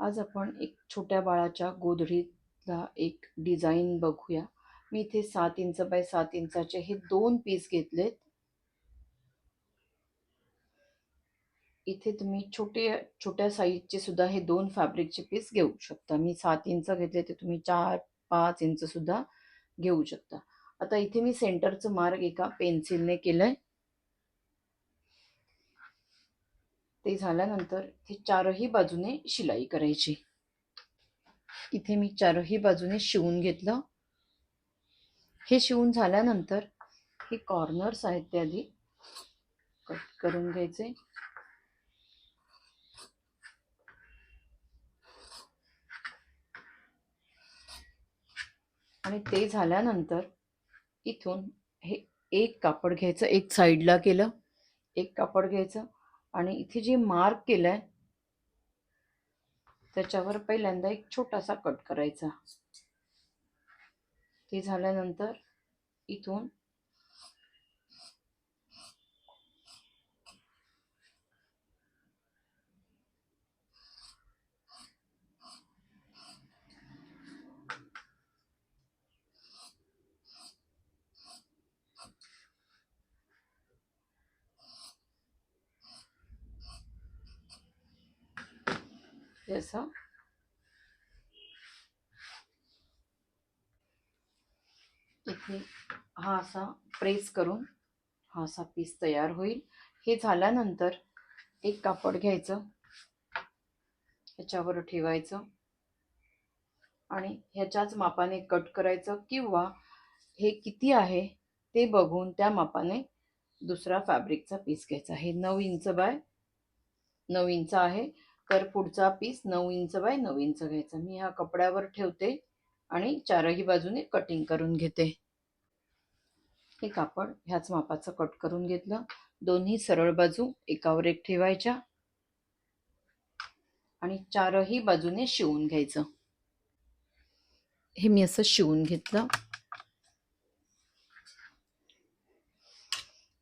आज आपण एक छोट्या बाळाच्या गोधडीतला एक डिझाईन बघूया. मी इथे सात इंच बाय सात इंचाचे हे दोन पीस घेतलेत. इथे तुम्ही छोटे छोट्या साईजचे सुद्धा हे दोन फॅब्रिकचे पीस घेऊ शकता. मी सात इंच घेतले ते तुम्ही चार पाच इंच सुद्धा घेऊ शकता. आता इथे मी सेंटरचं मार्क एका पेन्सिलने केलंय. ते झाल्यानंतर हे चारही बाजूने शिलाई करायची. इथे मी चारही बाजूने शिवून घेतलं. हे शिवून झाल्यानंतर हे कॉर्नर्स आहेत ते आधी कट करून घ्यायचे. आणि ते झाल्यानंतर इथून हे एक कापड घ्यायचं एक साईडला केलं एक कापड घ्यायचं. आणि इथे जे मार्क केलंय त्याच्यावर पहिल्यांदा एक छोटासा कट करायचा. ते झाल्यानंतर इथून हे असं इथे हा असा प्रेस करून हा असा पीस तयार होईल. हे झाल्यानंतर एक कापड घ्यायचं. ह्याच्यावर ठेवायचं. आणि ह्याच्याच मापाने कट करायचं किंवा हे किती आहे ते बघून त्या मापाने दुसरा फॅब्रिकचा पीस घ्यायचा. हे नऊ इंच बाय नऊ इंच आहे. तर पुढचा पीस नऊ इंच बाय नऊ इंच घ्यायचा. मी ह्या कपड्यावर ठेवते आणि चारही बाजूने कटिंग करून घेते. हे कापड ह्याच मापाचं कट करून घेतलं. दोन्ही सरळ बाजू एकावर एक ठेवायच्या आणि चारही बाजूने शिवून घ्यायचं. हे मी असं शिवून घेतलं.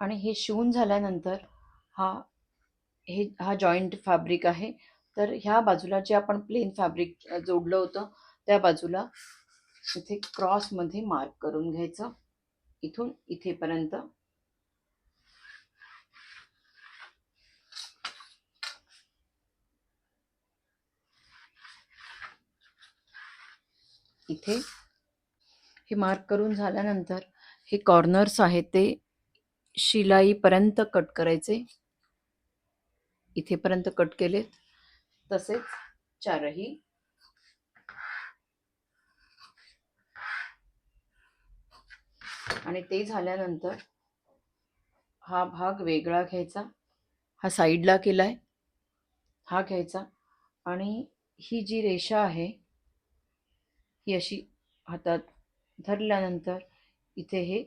आणि हे शिवून झाल्यानंतर हा हे हा जॉईंट फॅब्रिक आहे. तर ह्या बाजूला जे आपण प्लेन फॅब्रिक जोडलं होतं त्या बाजूला इथे क्रॉसमध्ये मार्क करून घ्यायचं. इथून इथेपर्यंत. इथे हे मार्क करून झाल्यानंतर हे कॉर्नर्स आहेत ते शिलाईपर्यंत कट करायचे. इथेपर्यंत कट केलेत. तसेच चारही. आणि ते झाल्यानंतर हा भाग वेगळा घ्यायचा. हा साईडला केलाय. हा घ्यायचा. आणि ही जी रेषा आहे ही अशी हातात धरल्यानंतर इथे हे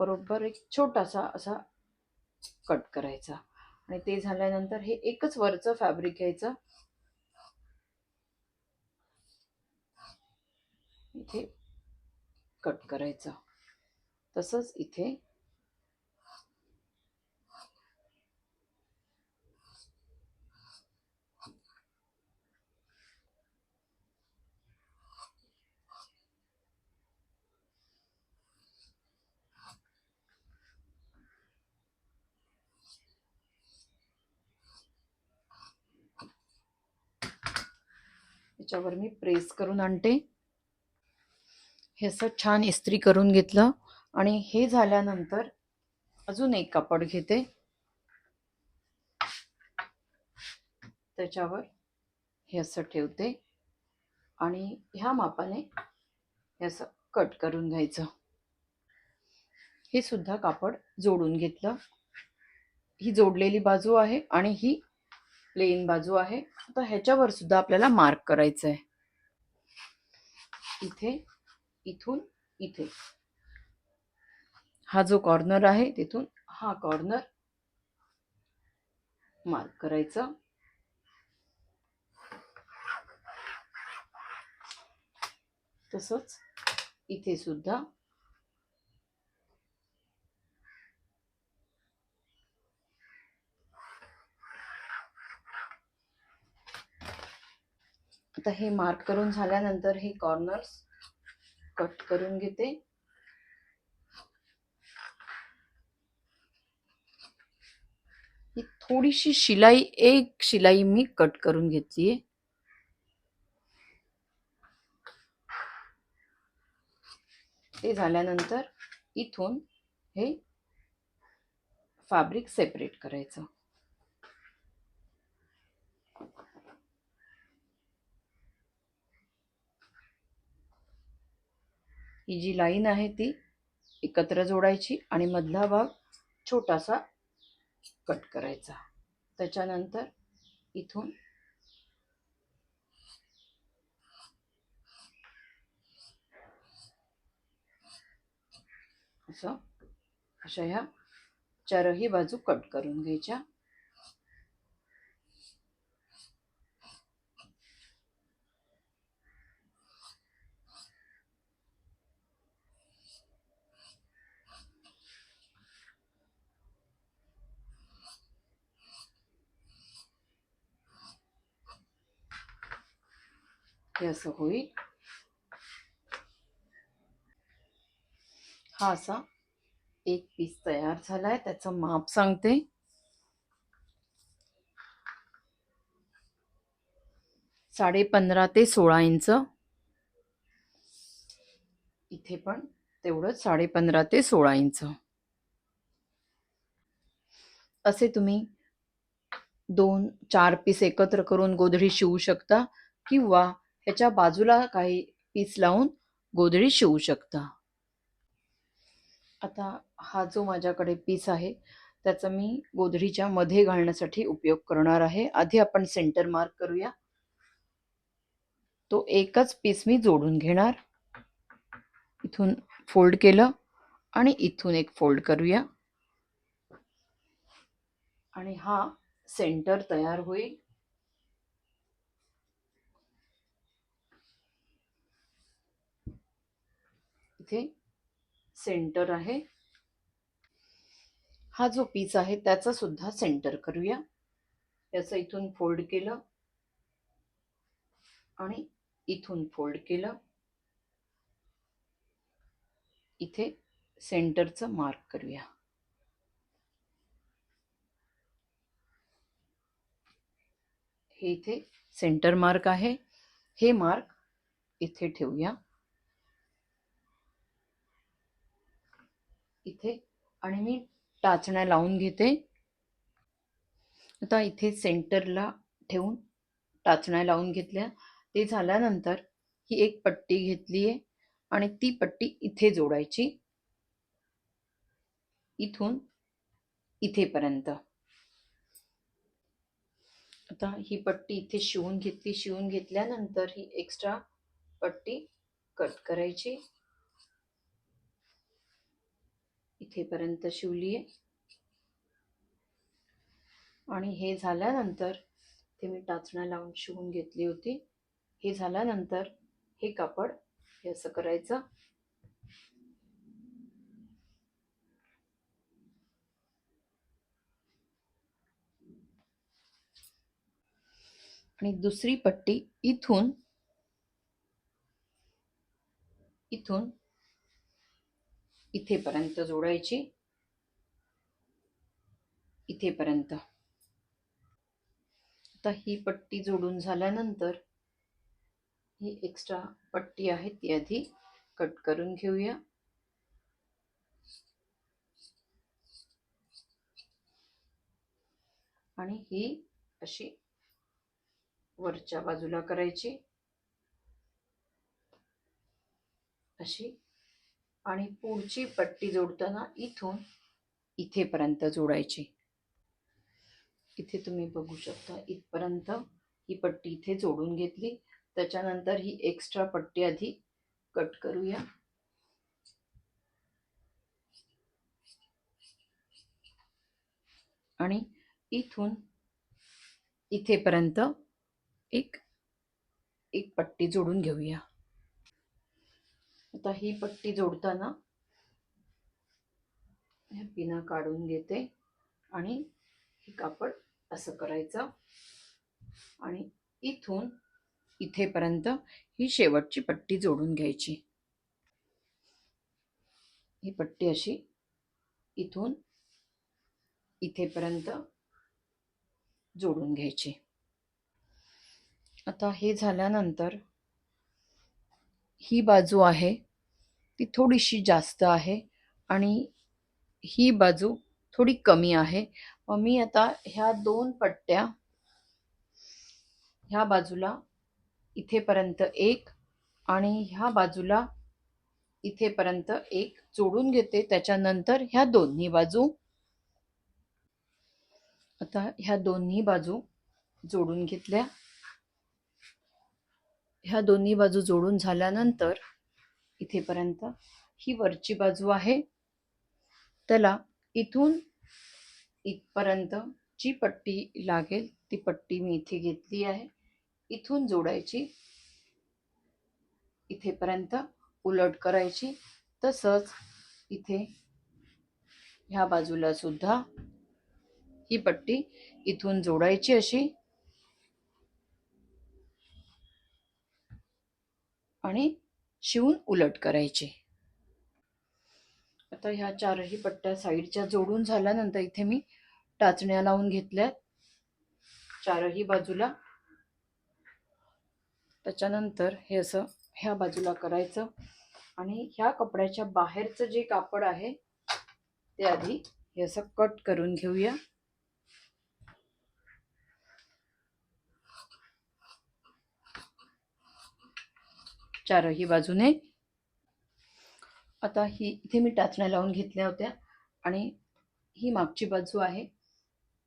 बरोबर एक छोटासा असा कट करायचा. आणि ते झाल्यानंतर हे एकच वरचं फॅब्रिक घ्यायचं. इथे कट करायचं. तसंच इथे याच्यावर मी प्रेस करून आणते. हे असं छान इस्त्री करून घेतलं आणि हे झाल्यानंतर अजून एक कापड घेते. त्याच्यावर हे असं ठेवते आणि ह्या मापाने हे असं कट करून घ्यायचं. हे सुद्धा कापड जोडून घेतलं. ही जोडलेली बाजू आहे आणि ही प्लेन बाजू आहे. आता ह्याच्यावर सुद्धा आपल्याला मार्क करायचं आहे इथे इथून इथे. हा जो कॉर्नर आहे तिथून हा कॉर्नर मार्क करायचा. तसंच इथे सुद्धा आता हे मार्क करून झाल्यानंतर हे कॉर्नर्स कट करून घेते. ही थोडीशी शिलाई एक शिलाई मी कट करून घेतलीये ते झाल्यानंतर इथून हे फॅब्रिक सेपरेट करायचं. ही जी लाईन आहे ती एकत्र जोडायची आणि मधला भाग छोटासा कट करायचा. त्याच्यानंतर इथून असं अशा ह्या चारही बाजू कट करून घ्यायच्या. हे असं होईल. हा असा एक पीस तयार झालाय. त्याचं माप सांगते. साडे पंधरा ते सोळा इंच. इथे पण तेवढंच साडे पंधरा ते सोळा इंच. असे तुम्ही दोन चार पीस एकत्र करून गोधडी शिवू शकता किंवा त्याच्या बाजूला काही पीस लावून गोधडी शिवू शकता. आता हा जो माझ्याकडे पीस आहे त्याचा मी गोधडीच्या मध्ये घालण्यासाठी उपयोग करणार आहे. आधी आपण सेंटर मार्क करूया. तो एकच पीस मी जोडून घेणार. इथून फोल्ड केलं आणि इथून एक फोल्ड करूया. आणि हा सेंटर तयार होईल. इथे सेंटर आहे. हा जो पीस आहे त्याचा सुद्धा सेंटर करूया. याचं इथून फोल्ड केलं. आणि इथून फोल्ड केलं. इथे सेंटरचं मार्क करूया. हे इथे सेंटर मार्क आहे. हे मार्क इथे ठेवूया. इथे. आणि मी टाचण्या लावून घेते. आता इथे सेंटरला ठेवून टाचण्या लावून घेतल्या. ते झाल्यानंतर ही एक पट्टी घेतली आहे आणि ती पट्टी इथे जोडायची. इथून इथेपर्यंत. आता ही पट्टी इथे शिवून घेतली. शिवून घेतल्यानंतर ही एक्स्ट्रा पट्टी कट करायची. इथेपर्यंत शिवली आहे. आणि हे झाल्यानंतर ते मी टाचण्या लावून शिवून घेतली होती. हे झाल्यानंतर हे कापड हे असं करायचं. आणि दुसरी पट्टी इथून इथून इथेपर्यंत जोडायची. इथेपर्यंत. आता ही पट्टी जोडून झाल्यानंतर ही एक्स्ट्रा पट्टी आहे ती आधी कट करून घेऊया. आणि ही अशी वरच्या बाजूला करायची. अशी आणि पुढची पट्टी जोडताना इथून इथेपर्यंत जोडायची. इथे तुम्ही बघू शकता इथपर्यंत ही पट्टी इथे जोडून घेतली. त्याच्यानंतर ही एक्स्ट्रा पट्टी आधी कट करूया. आणि इथून इथेपर्यंत एक एक पट्टी जोडून घेऊया. आता ही पट्टी जोडताना ह्या पिना काढून घेते आणि हे कापड असं करायचं. आणि इथून इथेपर्यंत ही शेवटची पट्टी जोडून घ्यायची. ही पट्टी अशी इथून इथेपर्यंत जोडून घ्यायची. आता हे झाल्यानंतर ही बाजू आहे ती थोडीशी जास्त आहे आणि ही बाजू थोडी कमी आहे. मग मी आता ह्या दोन पट्ट्या ह्या बाजूला इथेपर्यंत एक आणि ह्या बाजूला इथेपर्यंत एक जोडून घेते. त्याच्यानंतर ह्या दोन्ही बाजू आता ह्या दोन्ही बाजू जोडून घेतल्या. ह्या दोन्ही बाजू जोडून झाल्यानंतर इथेपर्यंत ही वरची बाजू आहे. त्याला इथून इथपर्यंत जी पट्टी लागेल ती पट्टी मी इथे घेतली आहे. इथून जोडायची इथेपर्यंत उलट करायची. तसंच इथे ह्या बाजूला सुद्धा ही पट्टी इथून जोडायची अशी. आणि शिवून उलट करायचे. आता ह्या चारही पट्ट्या साईडच्या जोडून झाल्यानंतर इथे मी टाचण्या लावून घेतल्या चारही बाजूला. त्याच्यानंतर हे असं ह्या बाजूला करायचं आणि ह्या कपड्याच्या बाहेरचं जे कापड आहे ते आधी हे असं कट करून घेऊया. चारही बाजूने. आता ही इथे मी टाचण्या लावून घेतल्या होत्या. आणि ही मागची बाजू आहे.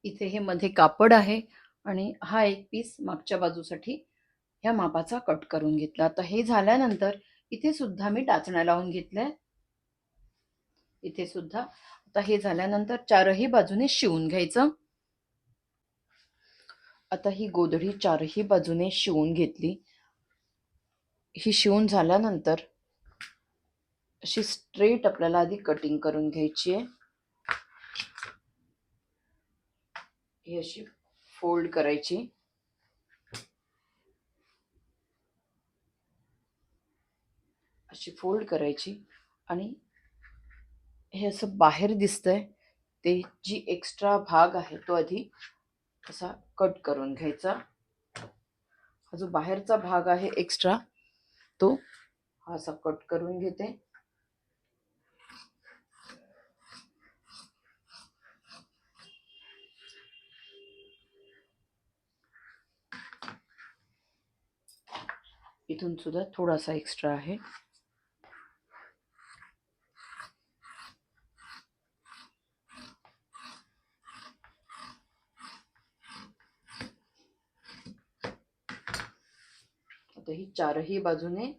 इथे हे मध्ये कापड आहे. आणि हा एक पीस मागच्या बाजूसाठी ह्या मापाचा कट करून घेतला. आता हे झाल्यानंतर इथे सुद्धा मी टाचण्या लावून घेतल्या. इथे सुद्धा. आता हे झाल्यानंतर चारही बाजूने शिवून घ्यायचं. आता ही गोधडी चारही बाजूने शिवून घेतली. ही शिवून झाल्यानंतर अशी स्ट्रेट आपल्याला आधी कटिंग करून घ्यायची आहे. ही अशी फोल्ड करायची. अशी फोल्ड करायची आणि हे असं बाहेर दिसतंय. ते जी एक्स्ट्रा भाग आहे तो आधी असा कट करून घ्यायचा. हा जो बाहेरचा भाग आहे एक्स्ट्रा तो हा असा कट करून घेते. इथून सुद्धा थोडासा एक्स्ट्रा आहे आता ही चारही बाजूने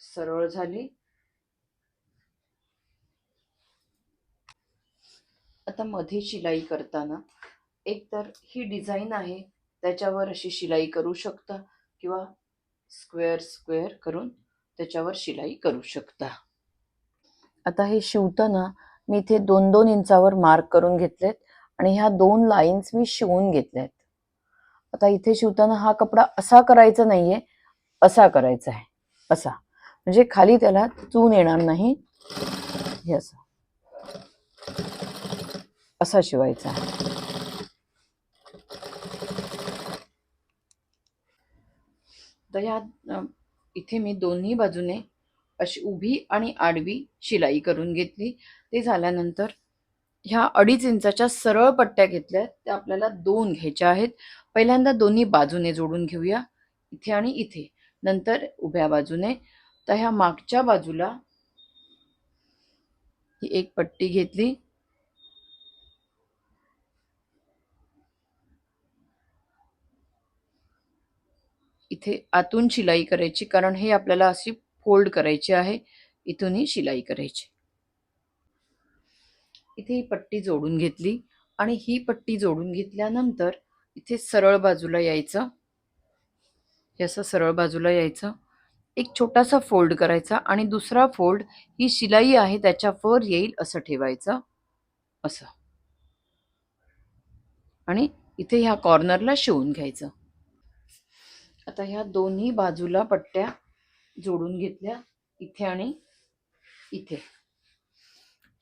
सरळ झाली. आता मध्ये शिलाई करताना एक तर ही डिझाईन आहे त्याच्यावर अशी शिलाई करू शकता किंवा स्क्वेअर स्क्वेअर करून त्याच्यावर शिलाई करू शकता. आता हे शिवताना मी इथे दोन दोन इंचावर मार्क करून घेतलेत आणि ह्या दोन लाईन्स मी शिवून घेतल्यात. आता इथे शिवताना हा कपडा असा करायचा नाहीये असा करायचा आहे. असा. म्हणजे खाली त्याला चून येणार नाही. हे असं. असा शिवायचा आहे. तर ह्या इथे मी दोन्ही बाजूने अशी उभी आणि आडवी शिलाई करून घेतली. ते झाल्यानंतर ह्या अडीच इंचाच्या सरळ पट्ट्या घेतल्या. त्या आपल्याला दोन घ्यायच्या आहेत. पहिल्यांदा दोन्ही बाजूने जोडून घेऊया. इथे आणि इथे. नंतर उभ्या बाजूने. तर ह्या मागच्या बाजूला ही एक पट्टी घेतली. इथे आतून शिलाई करायची कारण हे आपल्याला अशी फोल्ड करायची आहे. इथून ही शिलाई करायची. इथे ही पट्टी जोडून घेतली आणि ही पट्टी जोडून घेतल्यानंतर इथे सरळ बाजूला यायचं. हे असं सरळ बाजूला यायचं. एक छोटासा फोल्ड करायचा आणि दुसरा फोल्ड ही शिलाई आहे त्याच्यावर येईल असं ठेवायचं. असं. आणि इथे ह्या कॉर्नरला शिवून घ्यायचं. आता ह्या दोन्ही बाजूला पट्ट्या जोडून घेतल्या. इथे आणि इथे.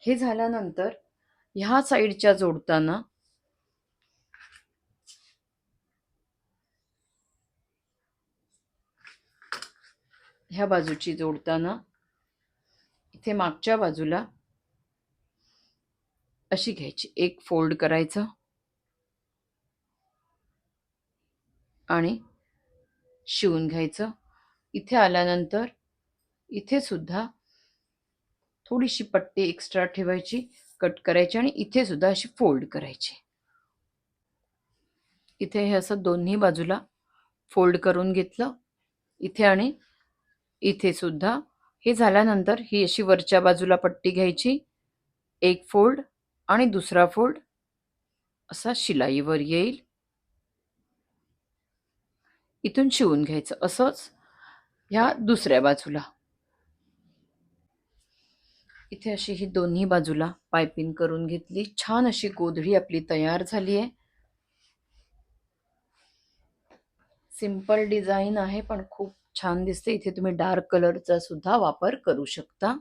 हे झाल्यानंतर ह्या साईडच्या जोडताना ह्या बाजूची जोडताना इथे मागच्या बाजूला अशी घ्यायची. एक फोल्ड करायचं आणि शिवून घ्यायचं. इथे आल्यानंतर इथे सुद्धा थोडीशी पट्टी एक्स्ट्रा ठेवायची कट करायची आणि इथे सुद्धा अशी फोल्ड करायची. इथे हे असं दोन्ही बाजूला फोल्ड करून घेतलं. इथे आणि इथे सुद्धा. हे झाल्यानंतर ही अशी वरच्या बाजूला पट्टी घ्यायची. एक फोल्ड आणि दुसरा फोल्ड. असा शिलाईवर येईल. इथून शिवून घ्यायचं असंच ह्या दुसऱ्या बाजूला. इथे अशी ही दोन्ही बाजूला पायपिंग करून घेतली. छान अशी गोधडी आपली तयार झाली आहे सिंपल डिझाईन आहे पण खूप छान दिसते इथे तुम्ही डार्क कलरचा सुद्धा वापर करू शकता.